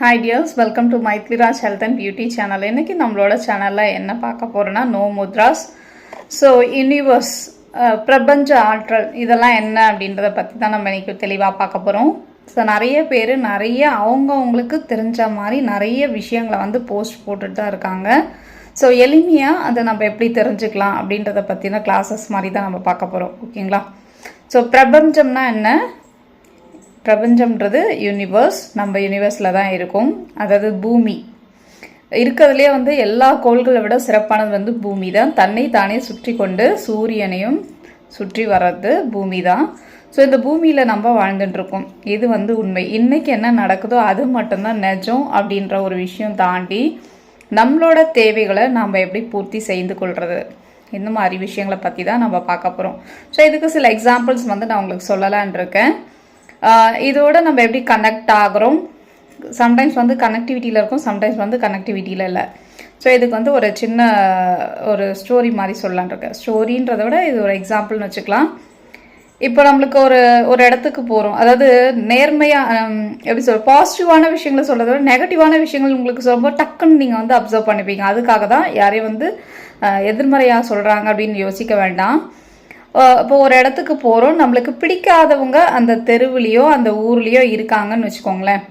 Hi dears welcome to Maithliraj health and beauty channel இன்னைக்கு நம்மளோட சேனலில் என்ன பார்க்க போகிறோன்னா நோ முத்ராஸ் ஸோ யூனிவர்ஸ் பிரபஞ்ச ஆற்றல் இதெல்லாம் என்ன அப்படின்றத பற்றி தான் நம்ம இன்றைக்கி தெளிவாக பார்க்க போகிறோம் ஸோ நிறைய பேர் நிறைய அவங்கவுங்களுக்கு தெரிஞ்ச மாதிரி நிறைய விஷயங்களை வந்து போஸ்ட் போட்டுட்டு தான் இருக்காங்க. ஸோ எளிமையாக அதை நம்ம எப்படி தெரிஞ்சுக்கலாம் அப்படின்றத பற்றின கிளாஸஸ் மாதிரி தான் நம்ம பார்க்க போகிறோம் ஓகேங்களா ஸோ பிரபஞ்சம்னா என்ன? பிரபஞ்சம்ன்றது யூனிவர்ஸ் நம்ம யூனிவர்ஸில் தான் இருக்கும். அதாவது பூமி. இருக்கிறதுலே வந்து எல்லா கோள்களை விட சிறப்பானது வந்து பூமி தான். தன்னை தானே சுற்றி கொண்டு சூரியனையும் சுற்றி வர்றது பூமி தான். ஸோ இந்த பூமியில் நம்ம வாழ்ந்துட்டுருக்கோம் இது வந்து உண்மை? இன்றைக்கி என்ன நடக்குதோ அது மட்டும்தான் நிஜம் அப்படின்ற ஒரு விஷயம் தாண்டி நம்மளோட தேவைகளை நாம் எப்படி பூர்த்தி செய்து கொள்வது இந்த மாதிரி விஷயங்களை பற்றி தான் நம்ம பார்க்க போகிறோம் ஸோ இதுக்கு சில எக்ஸாம்பிள்ஸ் வந்து நான் உங்களுக்கு சொல்லலான் இருக்கேன். இதோட நம்ம எப்படி கனெக்ட் ஆகுறோம்? சம்டைம்ஸ் வந்து கனெக்டிவிட்டியில் இருக்கும் சம்டைம்ஸ் வந்து கனெக்டிவிட்டியில் இல்லை. ஸோ இதுக்கு வந்து ஒரு சின்ன ஒரு ஸ்டோரி மாதிரி சொல்லலான் இருக்கேன். ஸ்டோரின்றதை விட இது ஒரு எக்ஸாம்பிள்னு வச்சுக்கலாம். இப்போ நம்மளுக்கு ஒரு ஒரு இடத்துக்கு போகிறோம் அதாவது நேர்மையாக எப்படி சொல்ற பாசிட்டிவான விஷயங்களை சொல்கிறத விட நெகட்டிவான விஷயங்கள் உங்களுக்கு ரொம்ப டக்குன்னு நீங்கள் வந்து அப்சர்வ் பண்ணிப்பீங்க. அதுக்காக தான் யாரையும் வந்து எதிர்மறையாக சொல்கிறாங்க அப்படின்னு யோசிக்க வேண்டாம். இப்போ ஒரு இடத்துக்கு போகிறோம் நம்மளுக்கு பிடிக்காதவங்க அந்த தெருவுலேயோ அந்த ஊர்லேயோ இருக்காங்கன்னு வச்சுக்கோங்களேன்.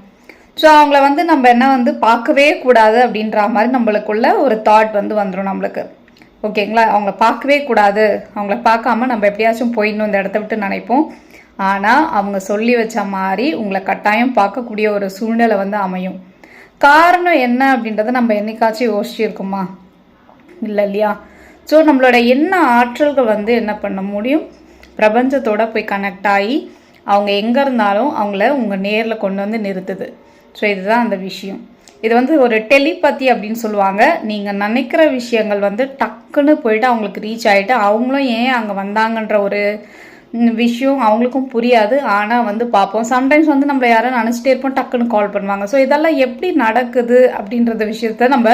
ஸோ அவங்கள வந்து நம்ம என்ன வந்து பார்க்கவே கூடாது அப்படின்ற மாதிரி நம்மளுக்குள்ள ஒரு தாட் வந்து வந்துடும் நம்மளுக்கு. ஓகேங்களா? அவங்கள பார்க்கவே கூடாது. அவங்கள பார்க்காம நம்ம எப்படியாச்சும் போயிடணும் இந்த இடத்த விட்டு நினைப்போம். ஆனால் அவங்க சொல்லி வச்ச மாதிரி உங்களை கட்டாயம் பார்க்கக்கூடிய ஒரு சூழ்நிலை வந்து அமையும். காரணம் என்ன அப்படின்றத நம்ம என்னைக்காச்சும் யோசிச்சிருக்குமா? இல்லை இல்லையா? ஸோ நம்மளோட என்ன ஆற்றல்கள் வந்து என்ன பண்ண முடியும்? பிரபஞ்சத்தோட போய் கனெக்ட் ஆகி அவங்க எங்கே இருந்தாலும் அவங்கள உங்கள் நேரில் கொண்டு வந்து நிறுத்துது. ஸோ இதுதான் அந்த விஷயம். இது வந்து ஒரு டெலிபதி அப்படின்னு சொல்லுவாங்க. நீங்கள் நினைக்கிற விஷயங்கள் வந்து டக்குன்னு போயிட்டு அவங்களுக்கு ரீச் ஆகிட்டு அவங்களும் ஏன் அங்கே வந்தாங்கன்ற ஒரு விஷயம் அவங்களுக்கும் புரியாது. ஆனால் வந்து பார்ப்போம். சம்டைம்ஸ் வந்து நம்ம யாரும் நினச்சிட்டே இருப்போம் டக்குன்னு கால் பண்ணுவாங்க. ஸோ இதெல்லாம் எப்படி நடக்குது அப்படின்றத விஷயத்த நம்ம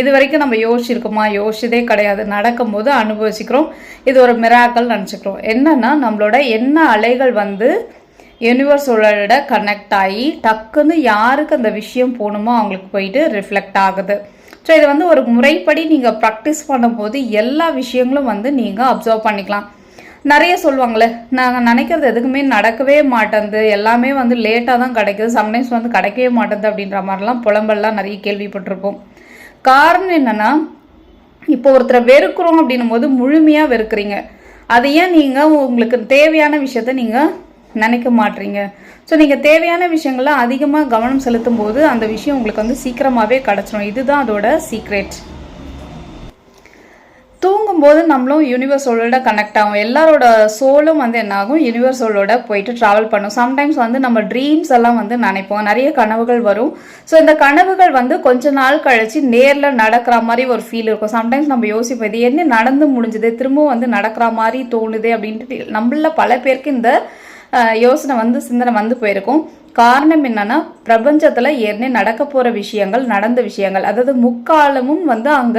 இது வரைக்கும் நம்ம யோசிச்சிருக்கோமா? யோசிச்சதே கிடையாது. நடக்கும்போது அனுபவிச்சுக்கிறோம். இது ஒரு மிராக்கல் நினச்சிக்கிறோம். என்னன்னா நம்மளோட என்ன அலைகள் வந்து யூனிவர்ஸோட கனெக்ட் ஆகி டக்குன்னு யாருக்கு அந்த விஷயம் போகணுமோ அவங்களுக்கு போயிட்டு ரிஃப்ளெக்ட் ஆகுது. ஸோ இது வந்து ஒரு முறைப்படி நீங்கள் ப்ராக்டிஸ் பண்ணும்போது எல்லா விஷயங்களும் வந்து நீங்கள் அப்சர்வ் பண்ணிக்கலாம். நிறைய சொல்லுவாங்களே நாங்கள் நினைக்கிறது எதுக்குமே நடக்கவே மாட்டேங்குது எல்லாமே வந்து லேட்டாக தான் கிடைக்குது. சம்டைம்ஸ் வந்து கிடைக்கவே மாட்டேங்குது அப்படின்ற மாதிரிலாம் புலம்பெல்லாம் நிறைய கேள்விப்பட்டிருப்போம். காரணம் என்னென்னா இப்போ ஒருத்தரை வெறுக்கிறோம் அப்படின்னும் போது முழுமையாக வெறுக்கிறீங்க. அது ஏன் நீங்கள் உங்களுக்கு தேவையான விஷயத்த நீங்கள் நினைக்க மாட்டீங்க ஸோ நீங்கள் தேவையான விஷயங்களை அதிகமாக கவனம் செலுத்தும் போது அந்த விஷயம் உங்களுக்கு வந்து சீக்கிரமாகவே கிடச்சிரும். இதுதான் அதோட சீக்ரெட் தூங்கும்போது நம்மளும் யூனிவர்ஸோட கனெக்ட் ஆகும். எல்லாரோட சோலும் வந்து என்னாகும் யூனிவர்ஸோட போயிட்டு ட்ராவல் பண்ணும். சம்டைம்ஸ் வந்து நம்ம ட்ரீம்ஸ் எல்லாம் வந்து நினைப்போம். நிறைய கனவுகள் வரும். ஸோ இந்த கனவுகள் வந்து கொஞ்ச நாள் கழிச்சு நேரில் நடக்கிற மாதிரி ஒரு ஃபீல் இருக்கும். சம்டைம்ஸ் நம்ம யோசிப்போம் இது என்ன நடந்து முடிஞ்சது? திரும்பவும் வந்து நடக்கிற மாதிரி தோணுது அப்படின்ட்டு நம்மள பல பேருக்கு இந்த யோசனை வந்து சிந்தனை வந்து போயிருக்கும். காரணம் என்னன்னா பிரபஞ்சத்துல ஏற்கனவே நடக்க போற விஷயங்கள் நடந்த விஷயங்கள் அதாவது முக்காலமும் வந்து அங்க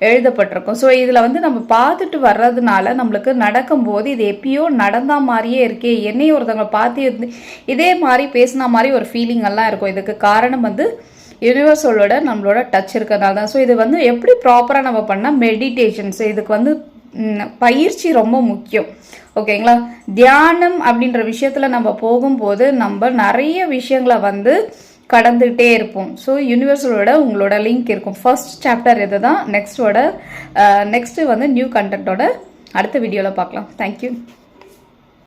எழுதப்பட்டிருக்கும். ஸோ இதுல வந்து நம்ம பார்த்துட்டு வர்றதுனால நம்மளுக்கு நடக்கும்போது இது எப்பயோ நடந்த மாதிரியே இருக்கே என்னையும் ஒருத்தவங்க பார்த்து இருந்து- இதே மாதிரி பேசின மாதிரி ஒரு ஃபீலிங் எல்லாம் இருக்கும். இதுக்கு காரணம் வந்து யூனிவர்ஸோட நம்மளோட டச் இருக்கிறதுனால தான். ஸோ இது வந்து எப்படி ப்ராப்பராக நம்ம பண்ணால் மெடிடேஷன்ஸ் இதுக்கு வந்து பயிற்சி ரொம்ப முக்கியம். ஓகேங்களா? தியானம் அப்படின்ற விஷயத்தில் நம்ம போகும்போது நம்ம நிறைய விஷயங்களை வந்து கடந்துகிட்டே இருப்போம். ஸோ யூனிவர்சலோட உங்களோட லிங்க் இருக்கும். ஃபர்ஸ்ட் சாப்டர் இது தான் நெக்ஸ்டோட நெக்ஸ்ட்டு வந்து நியூ கண்டென்ட்டோட அடுத்த வீடியோவில் பார்க்கலாம். தேங்க்யூ